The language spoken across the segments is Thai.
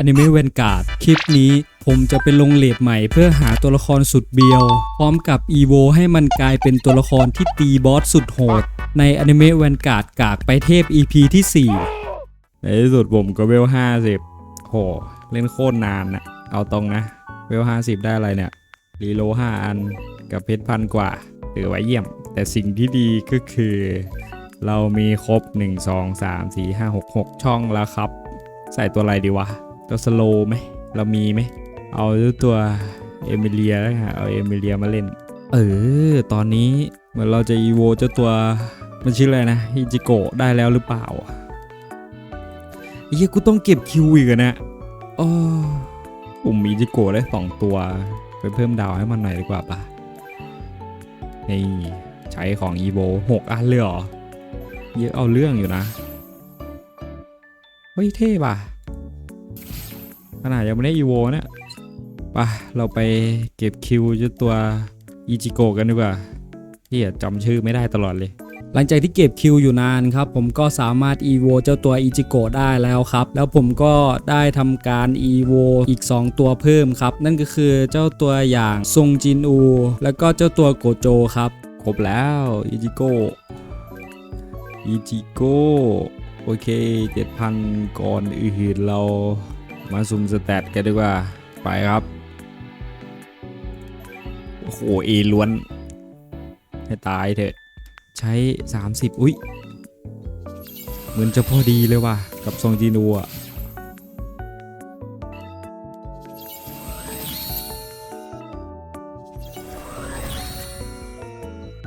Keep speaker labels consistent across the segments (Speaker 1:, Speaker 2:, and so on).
Speaker 1: อนิเมะเวนการ์ดคลิปนี้ผมจะไปลงเลดใหม่เพื่อหาตัวละครสุดเบียว พร้อมกับอีโวให้มันกลายเป็นตัวละครที่ตีบอสสุดโหด ในอนิเมะเวนการ์ดกากไปเทพ EP ที่ 4 ในที่สุดผมก็เวล 50 โห เล่นโคตรนานนะเอาตรงนะ เวล 50 ได้อะไรเนี่ยรีโล 5 อันกับเพชรพันกว่าถือไว้เยี่ยม แต่สิ่งที่ดีก็คือ เรามีครบ 1 2 3 4 5 6 6 ช่องแล้วครับ ใส่ตัวอะไรดีวะ ตัวสโลไหมเรามีไหมเอาตัวเอมิเลียแล้วกันเอาเอมิเลียมาเล่น เออ ตอนนี้เหมือนเราจะอีโวเจ้าตัวมันชื่ออะไรนะฮิจิโกะได้แล้วหรือเปล่าเฮียกูต้องเก็บคิวอีกอะเนะโอ้มมีจิโกะได้สองตัว ไปเพิ่มดาวให้มันหน่อยดีกว่าปะนี่ใช้ของอีโวหกอันเลยเหรอเยอะเอาเรื่องอยู่นะ เฮ้ยเท่ป่ะ ขนาดยังไม่ได้อีโวเนี่ยไปเราไปเก็บคิวเจ้าตัวอีจิโกะกันดีกว่าที่จำชื่อไม่ได้ตลอดเลย หลังจากที่เก็บคิวอยู่นานครับ ผมก็สามารถอีโวเจ้าตัวอีจิโกะได้แล้วครับ แล้วผมก็ได้ทำการอีโวอีก 2 ตัวเพิ่มครับ นั่นก็คือเจ้าตัวอย่างซงจินอู แล้วก็เจ้าตัวโกโจครับ ครบแล้วอีจิโกะอีจิโกะโอเค 7,000 ก่อนอื่นเรา มาซุ่มสแตทกันดีกว่า ไปครับ โอ้โหเอล้วน ให้ตายเถอะ ใช้ 30 อุ้ยเหมือนจะพอดีเลยว่ะ กับซองจีนูอ่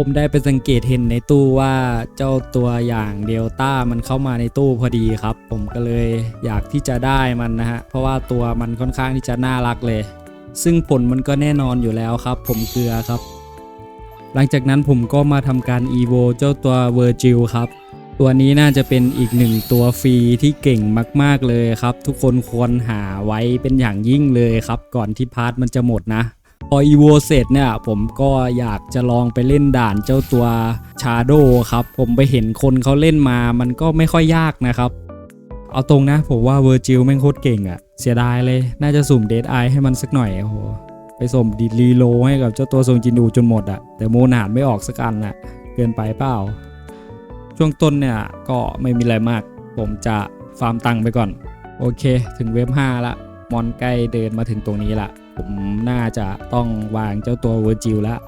Speaker 1: ผมได้ไปสังเกตเห็นในตู้ว่าเจ้าตัวอย่างเดลต้ามันเข้ามาในตู้พอดีครับ ผมก็เลยอยากที่จะได้มันนะฮะ เพราะว่าตัวมันค่อนข้างที่จะน่ารักเลย ซึ่งผลมันก็แน่นอนอยู่แล้วครับ ผมเกลือครับ หลังจากนั้นผมก็มาทำการอีโวเจ้าตัวเวอร์จิลครับตัวนี้น่าจะเป็นอีกหนึ่งตัวฟรีที่เก่งมาก ๆ เลยครับ ทุกคนควรหาไว้เป็นอย่างยิ่งเลยครับ ก่อนที่พาร์ทมันจะหมดนะ พออีโวเสร็จเนี่ยผมก็อยากจะลองไปเล่นด่านเจ้าตัวชาโดครับ ผมไปเห็นคนเขาเล่นมามันก็ไม่ค่อยยากนะครับ เอาตรงนะผมว่าเวอร์จิลแม่งโคตรเก่งอะเสียดายเลย น่าจะสุ่มเด d ไอให้มันสักหน่อยโอ้โหไปส่งดีรีโลให้กับเจ้าตัวทรงจินดูจนหมดอะแต่โมนาดไม่ออกสักอันอะเกินไปเปล่า ช่วงต้นเนี่ยก็ไม่มีอะไรมาก ผมจะฟาร์มตังค์ไปก่อน โอเค ถึงเว็บ5ละมอนใกล้เดินมาถึงตรงนี้ละ ผมน่าจะต้องวางเจ้าตัวเวอร์จิลแล้ว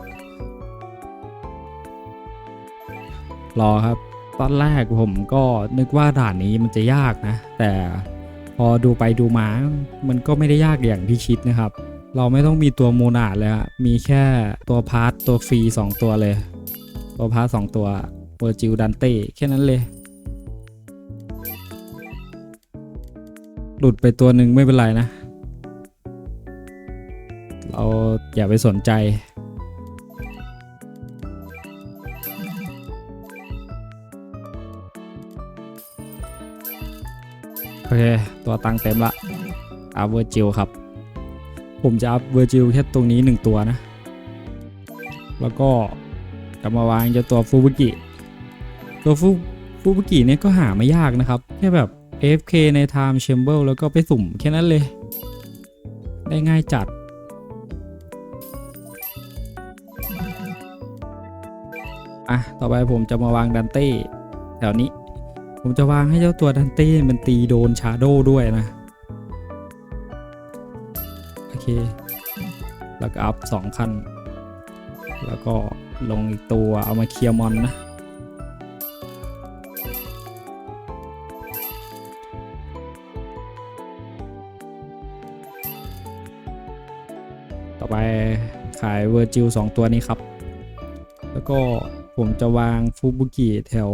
Speaker 1: รอครับ ตอนแรกผมก็นึกว่าด่านนี้มันจะยากนะ แต่พอดูไปดูมา มันก็ไม่ได้ยากอย่างที่คิดนะครับ เราไม่ต้องมีตัวโมนาดเลยฮะมีแค่ตัวพาร์ตตัวฟรี2 ตัวเลย ตัวพาร์ตสองตัวเวอร์จิลดันเต้แค่นั้นเลยหลุดไปตัวหนึ่งไม่เป็นไรนะ เราอย่าไปสนใจโอเค ตัวตังเต็มละอัพเวอร์จิลครับ ผมจะอัพเวอร์จิลแค่ตรงนี้หนึ่งตัวนะ แล้วก็จะมาวางจะตัวฟูบุกิ ตัวฟูฟูบุกิเนี่ยก็หาไม่ยากนะครับ แค่แบบ AFK ใน Time Chamber แล้วก็ไปสุ่มแค่นั้นเลย ได้ง่ายจัด อะต่อไปผมจะมาวางดันเต้แถวนี้ ผมจะวางให้เจ้าตัวดันเต้มันตีโดนชาโดด้วยนะ โอเค แล้วก็อัพสองขั้น แล้วก็ลงอีกตัวเอามาเคลียร์มอนนะต่อไปขายเวอร์จิลสองตัวนี้ครับ แล้วก็ ผมจะวางฟูบุกิแถว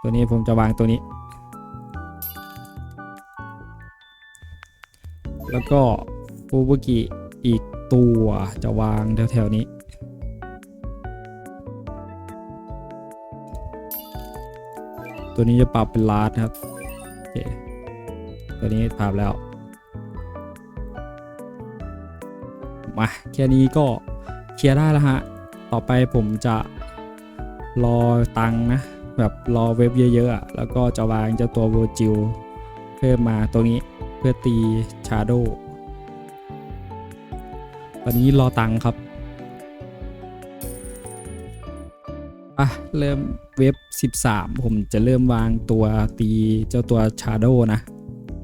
Speaker 1: ตัวนี้ผมจะวางตัวนี้ แล้วก็ฟูบุกิอีกตัวจะวางแถวๆนี้ ตัวนี้จะปรับเป็นลาดครับโอเคตัวนี้ปรับแล้ว มาแค่นี้ก็เคลียร์ได้แล้วฮะ ต่อไปผมจะรอตังนะ แบบรอเว็บเยอะๆ แล้วก็จะวางเจ้าตัวโวจิลเพิ่มมาตรงนี้เพื่อตีชาโดตอนนี้รอตังครับอะเริ่มเว็บ 13 ผมจะเริ่มวางตัวตีเจ้าตัวชาโดนะ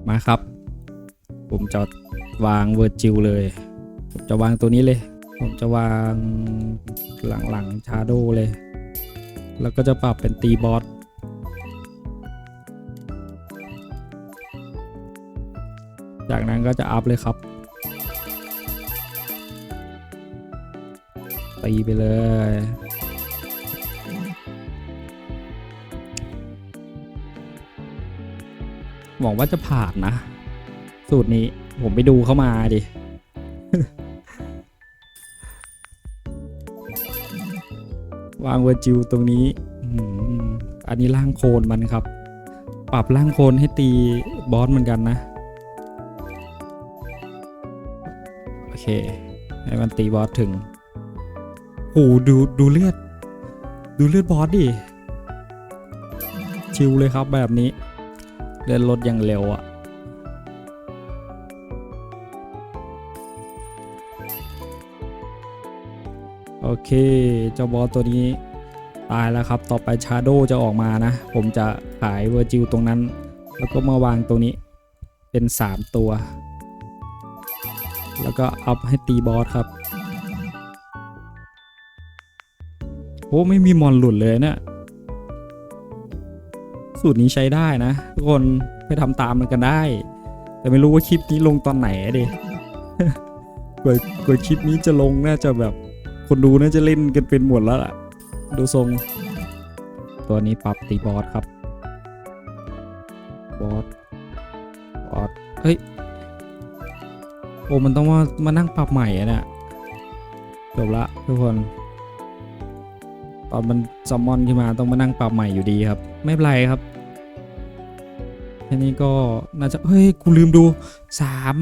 Speaker 1: มาครับ ผมจะวางเวอร์จิลเลย ผมจะวางตัวนี้เลย ผมจะวางหลังๆชาโดเลย แล้วก็จะปรับเป็นตีบอสจากนั้นก็จะอัพเลยครับ ตีไปเลย หวังว่าจะผ่านนะ สูตรนี้ผมไปดูเข้ามาดิ วางเวอร์จิวตรงนี้อันนี้ล่างโคนมันครับ ปรับล่างโคนให้ตีบอสเหมือนกันนะ โอเค ให้มันตีบอสถึงโอ้ดูดูเลือด ดูเลือดบอสดิ ชิวเลยครับแบบนี้ เลื่อนรถอย่างเร็วอะ เค เจ้าบอสตัวนี้ตายแล้วครับ ต่อไปชาโดจะออกมานะ ผมจะขายเวอร์จิลตรงนั้น แล้วก็มาวางตรงนี้เป็น 3 ตัว แล้วก็อัพให้ตีบอสครับ โอ้ไม่มีมอนหลุดเลยเนี่ยสูตรนี้ใช้ได้นะ ทุกคนไปทำตามมันกันได้ แต่ไม่รู้ว่าคลิปนี้ลงตอนไหนดิกว่ากว่าคลิปนี้จะลงน่าจะแบบ คนดูน่าจะเล่นกันเป็นหมดแล้วล่ะ ดูทรง ตัวนี้ปรับตีบอสครับ บอส บอส เฮ้ย โอ้มันต้องมามานั่งปรับใหม่อะเนี่ยจบละทุกคน ตอนมันซัมมอนขึ้นมาต้องมานั่งปรับใหม่อยู่ดีครับ ไม่เป็นไรครับแค่นี้ก็น่าจะ เฮ้ย กูลืมดูสาม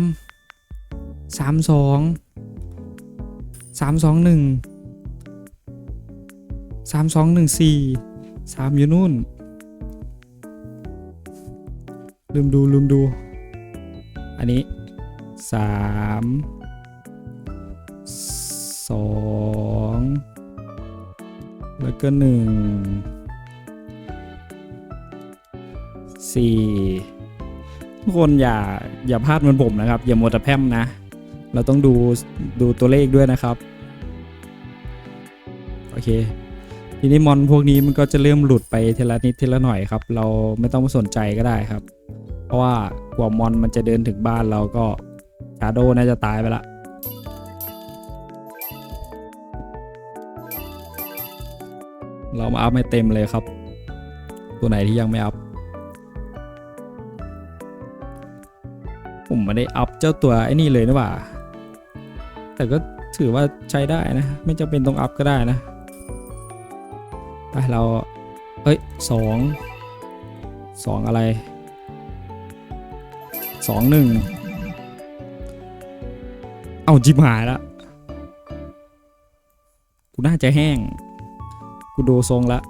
Speaker 1: สามสองสามสอง สามสองหนึ่งสามสองหนึ่งสี่สามอยู่นู่น ลืมดูลืมดู อันนี้สามสองแล้วก็หนึ่งสี่ทุกคนอย่าอย่าพลาดเหมือนผมนะครับ อย่ามัวแต่แพร่มนะ เราต้องดูดูตัวเลขด้วยนะครับโอเคทีนี้มอนพวกนี้มันก็จะเริ่มหลุดไปทีละนิดทีละหน่อยครับ เราไม่ต้องสนใจก็ได้ครับ เพราะว่ากว่ามอนมันจะเดินถึงบ้านเราก็ชาโดน่าจะตายไปละเรามาอัพให้เต็มเลยครับ ตัวไหนที่ยังไม่อัพผมไม่ได้อัพเจ้าตัวไอ้นี่เลยนะว่า แต่ก็ถือว่าใช้ได้นะ ไม่จำเป็นต้องอัพก็ได้นะไปเรา เอ้ยสองสองอะไรสองหนึ่งเอาจิบหายละกูน่าจะแห้ง กูดูทรงละ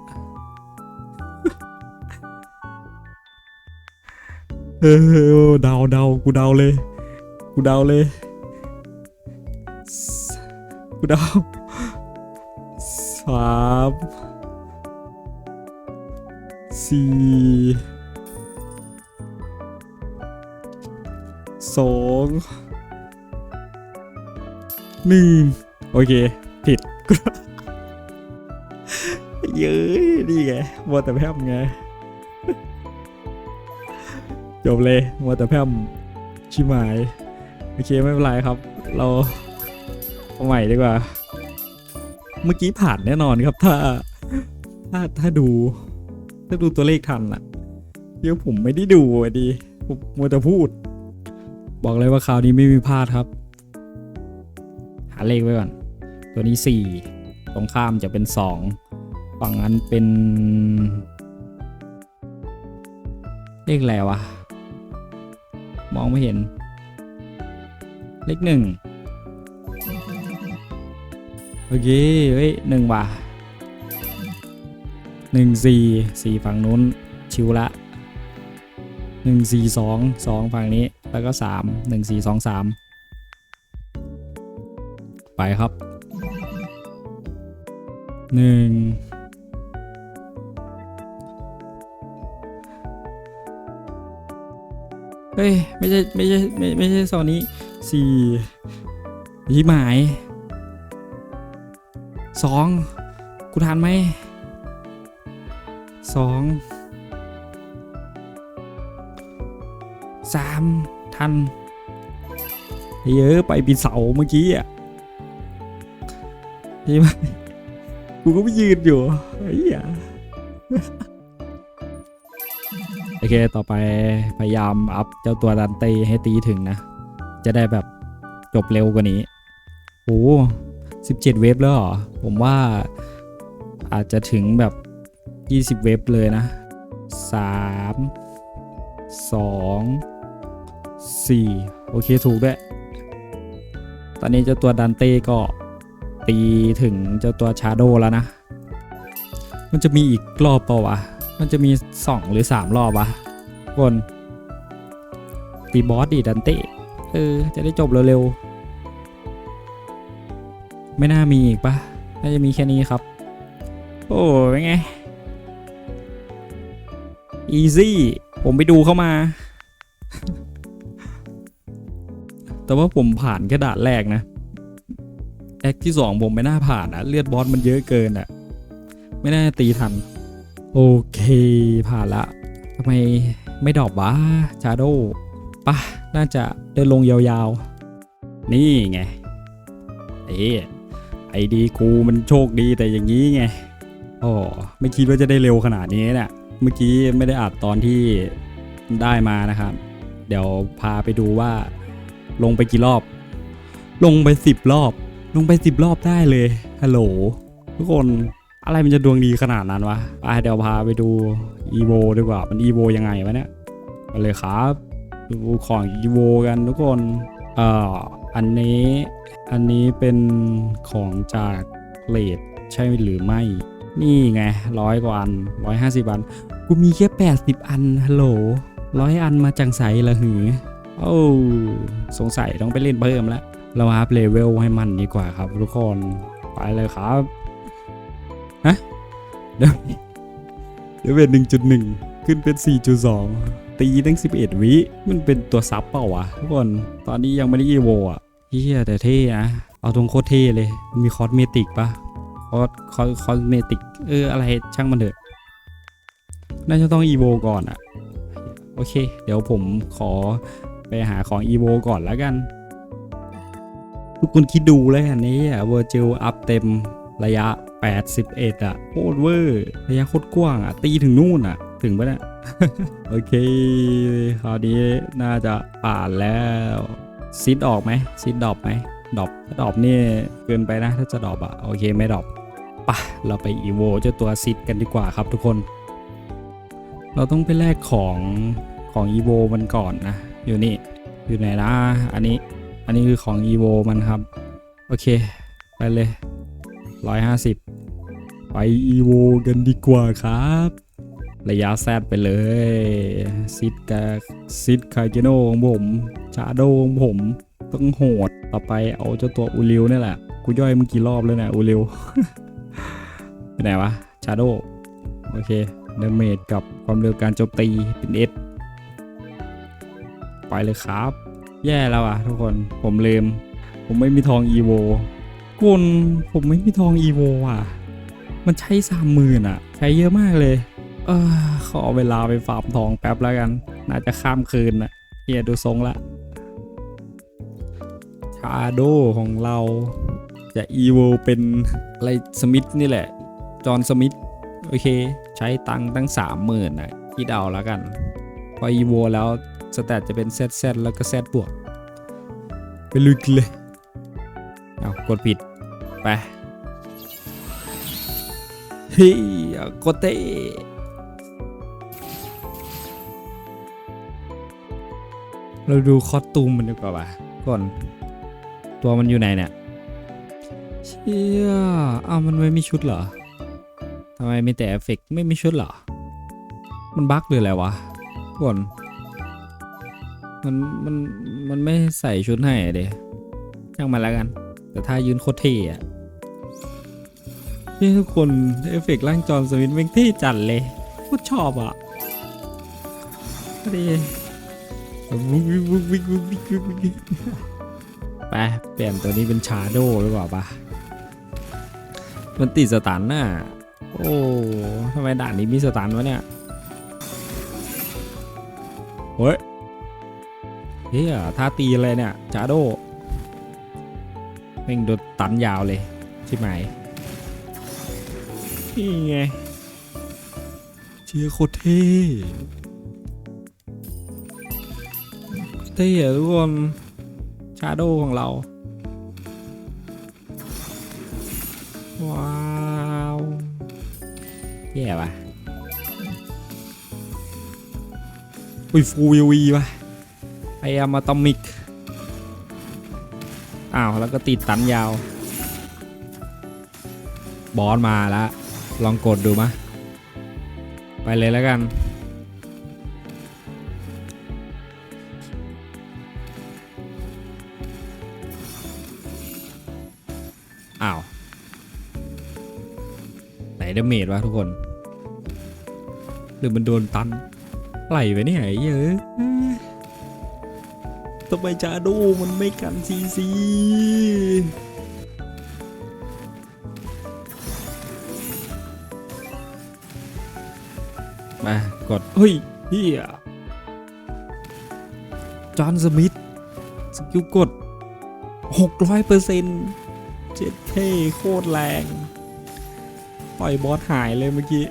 Speaker 1: เออเดาเดากูเดาเลย กูเดาเลย กูดาสามสี่สองหนึ่งโอเค ผิดเย้ยนี่ไงมัวแต่แพร่มไง จบเลยมัวแต่แพร่มชิมาย โอเค ไม่เป็นไรครับ เรา เอาใหม่ดีกว่า เมื่อกี้ผ่านแน่นอนครับถ้า ถ้าถ้าดู ถ้าดูตัวเลขทันอะเดี๋ยวผมไม่ได้ดูอะดีผมมัวแต่พูด บอกเลยว่าคราวนี้ไม่มีพลาดครับ หาเลขไว้ก่อน ตัวนี้4ตรงข้ามจะเป็น2ฝั่งนั้นเป็น เลขอะไรวะ มองไม่เห็น เลขหนึ่ง โอเคเฮ้ยหนึ่งว่ะหนึ่งสี่สี่ฝั่งนู้นชิวละหนึ่งสี่สองสองฝั่งนี้แล้วก็สามหนึ่งสี่สองสามไปครับหนึ่งเฮ้ย ไม่ใช่ ไม่ใช่ ไม่ไม่ใช่โซนนี้สี่ยี่หมาย สองกูทันไหมสองสามทันเยอะไปปีเสาเมื่อกี้อะใช่ไหมกูก็ไม่ยืนอยู่ไอ้เหี้ยโอเค ต่อไปพยายามอัพเจ้าตัวดันต้ให้ตีถึงนะ จะได้แบบจบเร็วกว่านี้โอ้ สิบเจ็ดเวฟแล้วหรอ ผมว่าอาจจะถึงแบบยี่สิบเวฟเลยนะสามสองสี่โอเคถูกด้วย ตอนนี้เจ้าตัวดันเต้ก็ตีถึงเจ้าตัวชาโดแล้วนะ มันจะมีอีกรอบเปล่าวะ มันจะมีสองหรือสามรอบวะกคนตีบอสดิดันเต้ เออ จะได้จบเร็วๆ ไม่น่ามีอีกปะน่าจะมีแค่นี้ครับ โอ้เป็นไง อีซี่ ผมไปดูเข้ามา แต่ว่าผมผ่านแค่ด่านแรกนะ แอคที่สองผมไม่น่าผ่านอะเลือดบอสมันเยอะเกินอะไม่น่าตีทัน โอเค ผ่านละทำไมไม่ดรอปวะชาโดปะน่าจะเดินลงยาวๆ นี่ไง เอ๊ะ ไอดีกูมันโชคดีแต่อย่างนี้ไงอ๋อไม่คิดว่าจะได้เร็วขนาดนี้เนี่ยเมื่อกี้ไม่ได้อัดตอนที่ได้มานะครับ เดี๋ยวพาไปดูว่า ลงไปกี่รอบ ลงไปสิบรอบ ลงไปสิบรอบได้เลยฮัลโหลทุกคนอะไรมันจะดวงดีขนาดนั้นวะไปเดี๋ยวพาไปดูอีโวดีกว่า มันอีโวยังไงวะเนี่ยมาเลยครับ ดูของอีโวกันทุกคน อ่ออันนี้อันนี้เป็นของจากเลดใช่หรือไม่ นี่ไงร้อยกว่าอันร้อยห้าสิบอัน กูมีแค่แปดสิบอันฮัลโหลร้อยอันมาจังใสละหือโอ้สงสัยต้องไปเล่นเพิ่มแล้วเราอัพเลเวลให้มันดีกว่าครับทุกคนไปเลยครับฮะเดี๋ยวเดี๋ยวเป็นหนึ่งจุดหนึ่งขึ้นเป็นสี่จุดสอง ตีตั้งสิบเอ็ดวิมันเป็นตัวซับเปล่าวะทุกคนตอนนี้ยังไม่ได้อีโวอะเฮียแต่เท่นะเอาตรงโคตรเท่เลย มีคอสเมติกปะคอสคอสคอสเมติกเอออะไรช่างมันเถอะน่าจะต้องอีโวก่อนอะโอเค เดี๋ยวผมขอไปหาของอีโวก่อนแล้วกัน ทุกคนคิดดูแล้วกันนี้อะเวอร์จิลอัพเต็มระยะ 81 อะโคตรเวอร์ระยะโคตรกว้างอะตีถึงนู่นอะ ถึงปะเนี่ย โอเค คราวนี้น่าจะผ่านแล้วซิดออกไหมซิดดรอปไหมดรอปถ้าดรอปนี่เกินไปนะ ถ้าจะดรอปอะโอเคไม่ดรอปปะเราไปอีโวเจ้าตัวซิดกันดีกว่าครับทุกคน เราต้องไปแลกของของอีโวมันก่อนนะ อยู่นี่ อยู่ไหนนะอันนี้ อันนี้คือของ evo มันครับ โอเค ไปเลย 150 ไป evo กันดีกว่าครับ ระยะแซดไปเลยซิดกาซิดคาเกโนของผมชาโดของผมต้องโหดต่อไปเอาเจ้าตัวอูริวนี่แหละกูย่อยมึงกี่รอบแล้วเนี่ยอูริวไปไหนวะชาโดโอเคเดเมจกับความเร็วการโจมตีเป็น S ไปเลยครับ แย่แล้วอะทุกคนผมลืม ผมไม่มีทองอีโวคุณผมไม่มีทองอีโวอะ มันใช้สามหมื่นอะ ใช้เยอะมากเลย เออขอเวลาไปฟาร์มทองแป๊บแล้วกัน น่าจะข้ามคืนอะเฮียดูทรงละชาโดของเราจะอีโวเป็นอะไรสมิธนี่แหละ จอห์นสมิธโอเค ใช้ตังตั้งสามหมื่นอะคิดเอาแล้วกัน พออีโวแล้วสแตทจะเป็นเซตเซตแล้วก็เซตบวกไปลุยกันเลยเอากดผิด ไป เฮ้ยกดเตะ เราดูคอสตูมมันดีกว่าปะก่อน ตัวมันอยู่ไหนเนี่ยเชี่ยอ้าวมันไม่มีชุดเหรอทำไมมีแต่เอฟเฟกไม่มีชุดเหรอ มันบั๊กหรืออะไรวะก่อนมันมันมันไม่ใส่ชุดให้เดยช่างมันแล้วกัน แต่ถ้ายืนโคตรเท่อะนี่ทุกคนเอฟเฟกร่างจอนสมิธแม่งเท่จัดเลยโคตรชอบอะดี ไปเปลี่ยนตัวนี้เป็นชาโดหรือเปล่าปะมันติดสตันน่ะ โอ้ทำไมด่านนี้มีสตันวะเนี่ย เฮ้ยเฮียท่าตีอะไรเนี่ยจาโดแม่งโดนตันยาวเลยใช่ไหมนี่ไงเชียร์โคตรเท่ เท่อทุกคนชาโดของเรา ว้าวแย่ป่ะอุ้ยฟูยวีป่ะไออามาตอมิก อ้าว แล้วก็ติดตันยาว บอสมาแล้ว ลองกดดูมะ ไปเลยแล้วกัน เมจวะทุกคน หรือมันโดนตันไหลไปเนี่ยไอ้เหี้ยอะทำไมจาโดมันไม่กันซีซีมากดเฮ้ยเฮียจอห์นสมิธสกิลกด 600เปอร์เซ็นต์เจ็ดเท่โคตรแรง ปล่อยบอสหายเลยเมื่อกี้